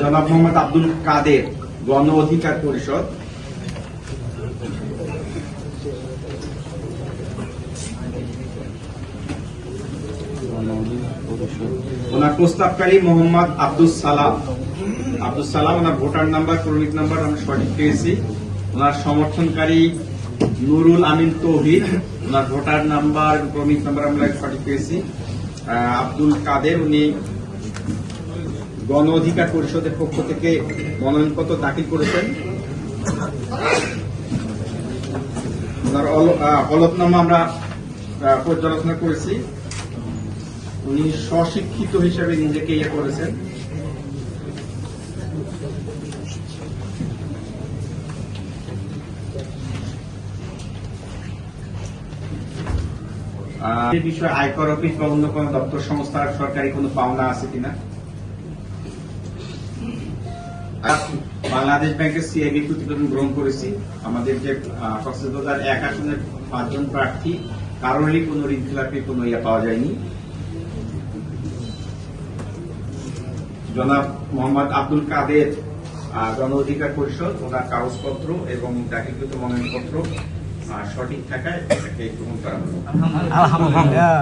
জনাব মোহাম্মদ আব্দুল কাদের, গণ অধিকার পরিষদ। ওনার প্রস্তাবকারী মোহাম্মদ আব্দুল সালাম। আব্দুল সালাম, ওনার ভোটার নাম্বার ক্রমিক নাম্বার আমরা সঠিক পেয়েছি। ওনার সমর্থনকারী নুরুল আমিন তৌহিদ, ওনার ভোটার নাম্বার ক্রমিক নাম্বার আমরা সঠিক পেয়েছি। আব্দুল কাদের, উনি গণ অধিকার পরিষদের পক্ষ থেকে মনোনয়নপত্র দাখিল করেছেন। ওনার অল- আহ, হলফনামা আমরা পর্যালোচনা করেছি। উনি স্বশিক্ষিত হিসেবে নিজেকে ইয়ে করেছেন। বিষয়ে আয়কর অফিস বা অন্য কোনো দপ্তর সংস্থার সরকারি কোনো পাওনা আছে কিনা? বাংলাদেশ ব্যাংকের সিআইবি প্রতিবেদন গ্রহণ করেছি। আমাদের যে কক্সবাজার এক আসনের পাঁচজন প্রার্থী কারোরই কোনো ঋণ খেলাপি কোনো ইয়ে পাওয়া যায়নি। জনাব মোহাম্মদ আব্দুল কাদের গণ অধিকার পরিষদ ওনার কাগজপত্র এবং দাখিলকৃত মনোনয়নপত্র সঠিক থাকায় এটাকে গ্রহণ করা হলো। আলহামদুলিল্লাহ।